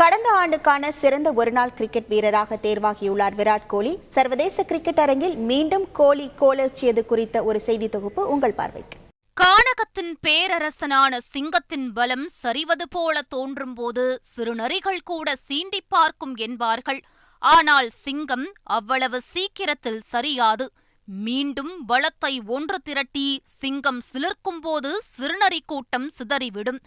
கடந்த ஆண்டுக்கான சிறந்த ஒருநாள் கிரிக்கெட் வீரராக தேர்வாகியுள்ளார் விராட் கோலி. சர்வதேச கிரிக்கெட் அரங்கில் மீண்டும் கோலி கோலச்சியது குறித்த ஒரு செய்தி தொகுப்பு உங்கள் பார்வைக்கு. கானகத்தின் பேரரசனான சிங்கத்தின் பலம் சரிவது போல தோன்றும் போது சிறுநரிகள் கூட சீண்டிப் பார்க்கும் என்பார்கள். ஆனால் சிங்கம் அவ்வளவு சீக்கிரத்தில் சரியாது. மீண்டும் பலத்தை ஒன்று திரட்டி சிங்கம் சிலிர்க்கும் போது சிறுநரி கூட்டம் சிதறிவிடும்.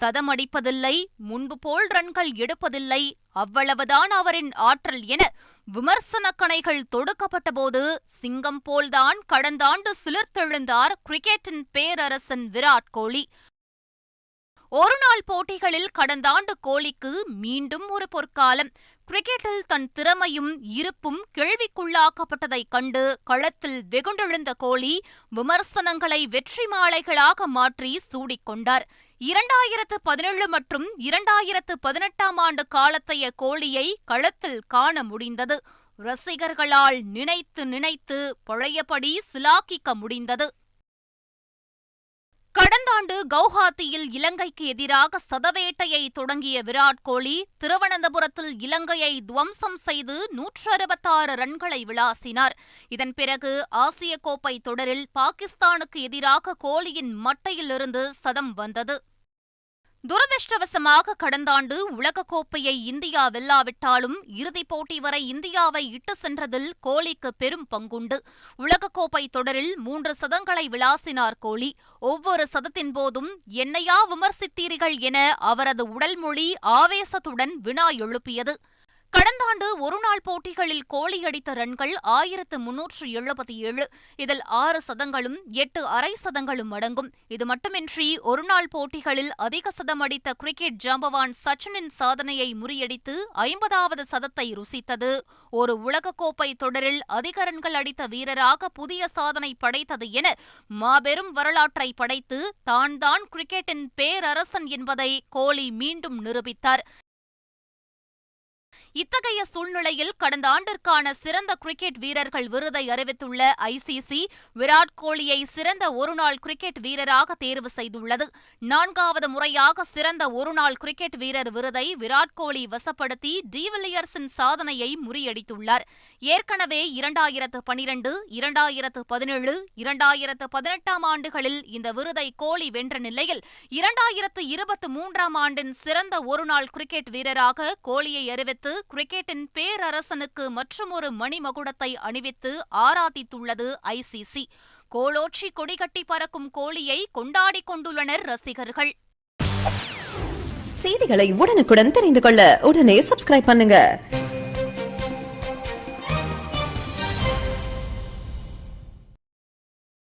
சதமடிப்பதில்லை முன்பு போல் ரன்கள் எடுப்பதில்லை அவ்வளவுதான் அவரின் ஆற்றல் என விமர்சன கணைகள் தொடுக்கப்பட்டபோது சிங்கம் போல்தான் கடந்த ஆண்டு சிலிர்த்தெழுந்தார் கிரிக்கெட்டின் பேரரசன் விராட் கோலி. ஒருநாள் போட்டிகளில் கடந்த ஆண்டு கோலிக்கு மீண்டும் ஒரு பொற்காலம். கிரிக்கெட்டில் தன் திறமையும் இருப்பும் கேள்விக்குள்ளாக்கப்பட்டதைக் கண்டு களத்தில் வெகுண்டெழுந்த கோலி விமர்சனங்களை வெற்றி மாலைகளாக மாற்றி சூடிக்கொண்டார் இரண்டாயிரத்து பதினேழு மற்றும் இரண்டாயிரத்து பதினெட்டாம் ஆண்டு காலத்தைய கோழியை களத்தில் காண முடிந்தது. ரசிகர்களால் நினைத்து நினைத்து பழையபடி சிலாக்கிக்க முடிந்தது. கடந்த ஆண்டு கவுஹாத்தியில் இலங்கைக்கு எதிராக சதவேட்டையை தொடங்கிய விராட் கோலி திருவனந்தபுரத்தில் இலங்கையை துவம்சம் செய்து நூற்று அறுபத்தாறு ரன்களை விளாசினார். இதன் பிறகு ஆசிய கோப்பை தொடரில் பாகிஸ்தானுக்கு எதிராக கோலியின் மட்டையிலிருந்து சதம் வந்தது. துரதிருஷ்டவசமாக கடந்த ஆண்டு உலகக்கோப்பையை இந்தியா வெல்லாவிட்டாலும் இறுதிப் போட்டி வரை இந்தியாவை இட்டு சென்றதில் கோலிக்கு பெரும் பங்குண்டு. உலகக்கோப்பை தொடரில் மூன்று சதங்களை விளாசினார் கோலி. ஒவ்வொரு சதத்தின் போதும் என்னையா விமர்சித்தீர்கள் என அவரது உடல் மொழி ஆவேசத்துடன் வினா எழுப்பியது. கடந்த ஆண்டு ஒருநாள் போட்டிகளில் கோலி அடித்த ரன்கள் ஆயிரத்து முன்னூற்று எழுபத்தி ஏழு. இதில் ஆறு சதங்களும் எட்டு அரை சதங்களும் அடங்கும். இது மட்டுமின்றி ஒருநாள் போட்டிகளில் அதிக சதம் அடித்த கிரிக்கெட் ஜாம்பவான் சச்சினின் சாதனையை முறியடித்து ஐம்பதாவது சதத்தை ருசித்தது. ஒரு உலகக்கோப்பை தொடரில் அதிக ரன்கள் அடித்த வீரராக புதிய சாதனை படைத்தது என மாபெரும் வரலாற்றை படைத்து தான் தான் கிரிக்கெட்டின் பேரரசன் என்பதை கோலி மீண்டும் நிரூபித்தார். இத்தகைய சூழ்நிலையில் கடந்த ஆண்டிற்கான சிறந்த கிரிக்கெட் வீரர்கள் விருதை அறிவித்துள்ள ஐசிசி விராட் கோலியை சிறந்த ஒருநாள் கிரிக்கெட் வீரராக தேர்வு செய்துள்ளது. நான்காவது முறையாக சிறந்த ஒருநாள் கிரிக்கெட் வீரர் விருதை விராட் கோலி வசப்படுத்தி டிவில்லியர்ஸின் சாதனையை முறியடித்துள்ளார். ஏற்கனவே இரண்டாயிரத்து பனிரண்டு இரண்டாயிரத்து பதினேழு இரண்டாயிரத்து பதினெட்டாம் ஆண்டுகளில் இந்த விருதை கோலி வென்ற நிலையில் இரண்டாயிரத்து இருபத்தி மூன்றாம் ஆண்டின் சிறந்த ஒருநாள் கிரிக்கெட் வீரராக கோலியை அறிவித்து கிரிக்கெட்டின் பேரரசனுக்கு மற்றுமொரு மணிமகுடத்தை அணிவித்து ஆராதித்துள்ளது ஐசிசி கோலோற்றி கொடிகட்டி பறக்கும் கோழியை கொண்டாடிக் கொண்டுள்ளனர் ரசிகர்கள். செய்திகளை உடனுக்குடன் தெரிந்து கொள்ள உடனே சப்ஸ்கிரைப் பண்ணுங்க.